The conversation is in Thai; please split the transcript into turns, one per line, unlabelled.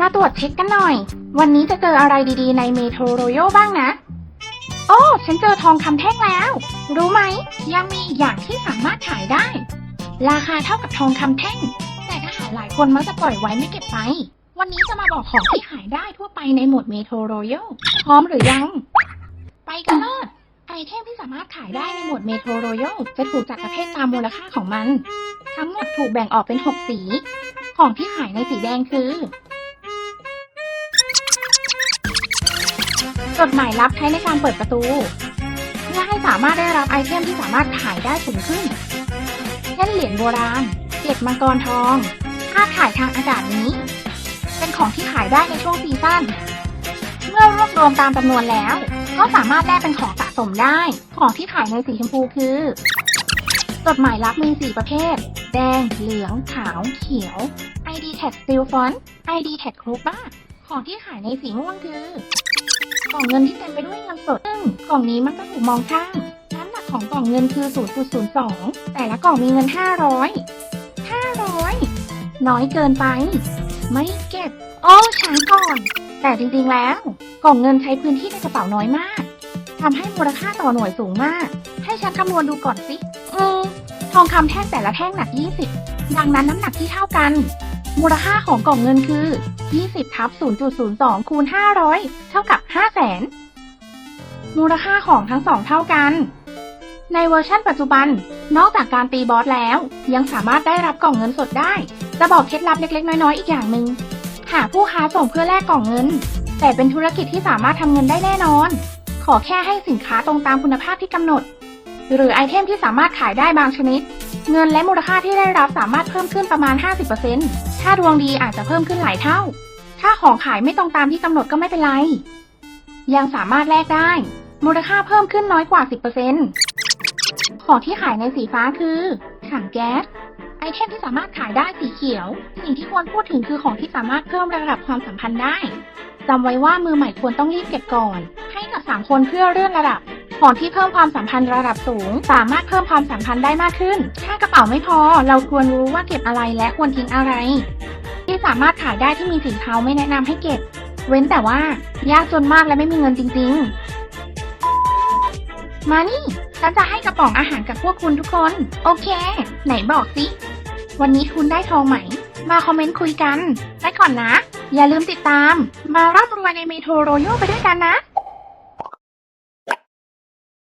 มาตรวจเช็คกันหน่อย วันนี้จะเจออะไรดีๆ ในเมโทรโรโยบ้างนะ โอ้ ฉันเจอทองคำแท่งแล้ว รู้ไหม ยังมีอีกอย่างที่สามารถขายได้ ราคาเท่ากับทองคำแท่ง แต่ทหารหลายคนมักจะปล่อยไว้ไม่เก็บไป วันนี้จะมาบอกของที่ขายได้ทั่วไปในหมวดเมโทรโรโยพร้อมหรือยัง ไปกันเลยไอเทมที่สามารถขายได้ในหมวดเมโทรโรโยจะถูกจัดประเภทตามมูลค่าของมัน ทั้งหมดถูกแบ่งออกเป็น 6 สี ของที่ขายในสีแดงคือ จดหมายลับใช้ในการเปิดประตู เพื่อให้สามารถได้รับไอเทมที่สามารถขายได้สูงขึ้น เช่นเหรียญโบราณเกล็ดมังกรทอง ภาพถ่ายทางอากาศนี้ เป็นของที่ขายได้ในช่วงซีซั่น เมื่อรวบรวมตามจำนวนแล้ว ก็สามารถแลกเป็นของสะสมได้ ของที่ขายในสีชมพูคือ จดหมายลับมี4ประเภท แดง เหลือง ขาว เขียว ID Tag Steel Font ID Tag ครบบ้าของที่ขายในสีม่วงคือ กล่องเงินที่เต็มไปด้วยเงินสดซึ่งกล่องนี้มักจะถูกมองข้ามน้ำหนักของกล่องเงินคือ 0.02 แต่ละกล่องมีเงิน 500 500 น้อยเกินไป ไม่เก็บ โอ้ช้าก่อน แต่จริงๆแล้ว กล่องเงินใช้พื้นที่ในกระเป๋าน้อยมากทำให้มูลค่าต่อหน่วยสูงมาก ให้ฉันคำนวณดูก่อนสิ อืมทองคำแท่งแต่ละแท่งหนัก 20 ดังนั้นน้ำหนักที่เท่ากัน มูลค่าของกล่องเงินคือ 20ทับ0.02 คูณ 500 เท่ากับ 500,000 มูลค่าของทั้งสองเท่ากัน ในเวอร์ชั่นปัจจุบัน นอกจากการตีบอสแล้ว ยังสามารถได้รับกล่องเงินสดได้ จะบอกเคล็ดลับเล็กๆ น้อยๆ อีกอย่างหนึ่งหากผู้ค้าส่งเพื่อแลกกล่องเงิน แต่เป็นธุรกิจที่สามารถทำเงินได้แน่นอน ขอแค่ให้สินค้าตรงตามคุณภาพที่กำหนด หรือไอเทมที่สามารถขายได้บางชนิด เงินและมูลค่าที่ได้รับสามารถเพิ่มขึ้นประมาณ 50%ถ้าดวงดีอาจจะเพิ่มขึ้นหลายเท่า ถ้าของขายไม่ตรงตามที่กำหนดก็ไม่เป็นไร ยังสามารถแลกได้ มูลค่าเพิ่มขึ้นน้อยกว่า 10%ของที่ขายในสีฟ้าคือถังแก๊สไอเทมที่สามารถขายได้สีเขียว สิ่งที่ควรพูดถึงคือของที่สามารถเพิ่มระดับความสัมพันธ์ได้จำไว้ว่ามือใหม่ควรต้องรีบเก็บก่อน ให้กับสามคนเพื่อเลื่อนระดับ ของที่เพิ่มความสัมพันธ์ระดับสูง สามารถเพิ่มความสัมพันธ์ได้มากขึ้น ถ้ากระเป๋าไม่พอ เราควรรู้ว่าเก็บอะไรและควรทิ้งอะไร ที่สามารถขายได้ที่มีสีเทาไม่แนะนำให้เก็บ เว้นแต่ว่ายากจนมากและไม่มีเงินจริง ๆ มานี่ฉันจะให้กระป๋องอาหารกับพวกคุณทุกคน โอเค ไหนบอกสิ วันนี้คุณได้ทองไหม มาคอมเมนต์คุยกัน ไปก่อนนะ อย่าลืมติดตาม มาร่ำรวยในเมโทรโรโยไปด้วยกันนะ